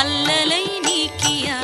அல்லலை நீக்கியா